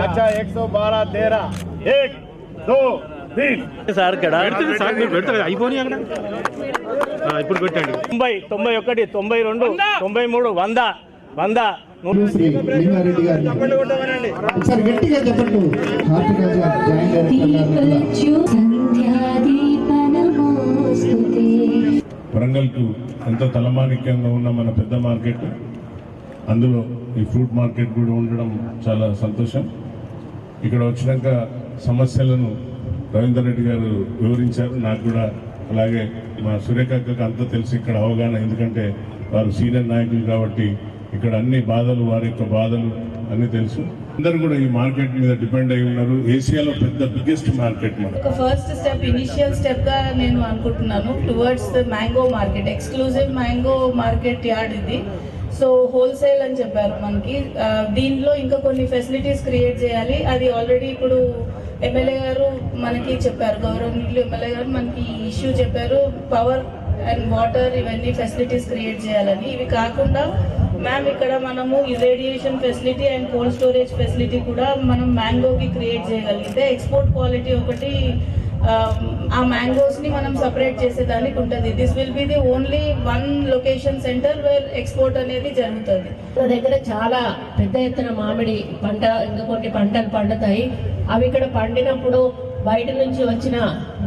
अच्छा एक सौ बारह तेरह एक दो तीन సార్ ఇక్కడ పెడుతుంది సార్ మీరు పెడతారు అయిపోయి అక్కడ ఆ, ఇప్పుడు పెట్టండి తొంభై తొంభై ఒకటి తొంభై రెండు తొంభై మూడు వంద వంద నూట శ్రీ లింగారెడ్డి గారిని ఒకసారి గట్టిగా చెప్పండి హార్టికల్చర్ జాయింట్ డైరెక్టర్ గారు కూడా సంధ్యాదీపనమోస్తుతే వరంగల్కు ఎంతో తలమానిక్యంగా ఉన్న మన పెద్ద మార్కెట్ అందులో ఈ ఫ్రూట్ మార్కెట్ కూడా ఉండడం చాలా సంతోషం ఇక్కడ వచ్చినాక సమస్యలను రవీందర్ రెడ్డి గారు వివరించారు. నాకు కూడా అలాగే మా సురేఖకు అంతా తెలిసి ఇక్కడ అవగాహన ఎందుకంటే వారు సీనియర్ నాయకులు కాబట్టి ఇక్కడ అన్ని బాధలు వారి యొక్క బాధలు అన్ని తెలుసు. అందరూ కూడా ఈ మార్కెట్ మీద డిపెండ్ అయి ఉన్నారు. ఏషియాలో పెద్ద బిగ్గెస్ట్ మార్కెట్ ఒక ఫస్ట్ స్టెప్ ఇనిషియల్ స్టెప్గా నేను అనుకుంటున్నాను. Towards the mango market exclusive mango market yard ఇది. సో హోల్సేల్ అని చెప్పారు మనకి. దీంట్లో దీనిలో ఇంకా కొన్ని ఫెసిలిటీస్ క్రియేట్ చేయాలి. అది ఆల్రెడీ ఇప్పుడు ఎమ్మెల్యే గారు మనకి చెప్పారు. గౌరవనీయులు ఎమ్మెల్యే గారు మనకి ఇష్యూ చెప్పారు. పవర్ అండ్ వాటర్ ఇవన్నీ ఫెసిలిటీస్ క్రియేట్ చేయాలని. ఇవి కాకుండా మ్యామ్ ఇక్కడ మనము irradiation facility and cold storage facility కూడా మనం మ్యాంగోకి క్రియేట్ చేయగలిగితే ఎక్స్పోర్ట్ క్వాలిటీ ఒకటి ఆ, మ్యాంగోస్ని మనం సపరేట్ చేసేదానికి ఉంటుంది. This will be the only one location centre where export అనేది జరుగుతుంది. మన దగ్గర చాలా పెద్ద ఎత్తున మామిడి పంట ఇంకా కొన్ని పంటలు పండుతాయి. అవి ఇక్కడ పండినప్పుడు బయట నుంచి వచ్చిన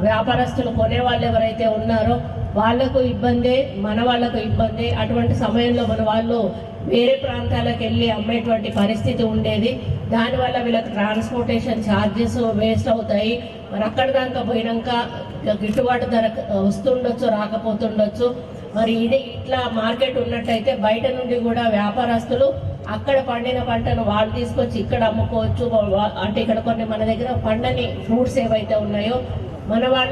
వ్యాపారస్తులు కొనే వాళ్ళు ఎవరైతే ఉన్నారో వాళ్ళకు ఇబ్బందే మన వాళ్ళకు ఇబ్బందే. అటువంటి సమయంలో మన వాళ్ళు వేరే ప్రాంతాలకు వెళ్ళి అమ్మేటువంటి పరిస్థితి ఉండేది. దానివల్ల వీళ్ళకి ట్రాన్స్పోర్టేషన్ ఛార్జెస్ వేస్ట్ అవుతాయి. మరి అక్కడ దాకా పోయినాక గిట్టుబాటు ధర వస్తుండొచ్చు రాకపోతుండొచ్చు. మరి ఇది ఇట్లా మార్కెట్ ఉన్నట్టయితే బయట నుండి కూడా వ్యాపారస్తులు అక్కడ పండిన పంటను వాళ్ళు తీసుకొచ్చి ఇక్కడ అమ్ముకోవచ్చు అంటే ఇక్కడ కొన్ని మన దగ్గర పండని ఫ్రూట్స్ ఏవైతే ఉన్నాయో మన వాళ్ళు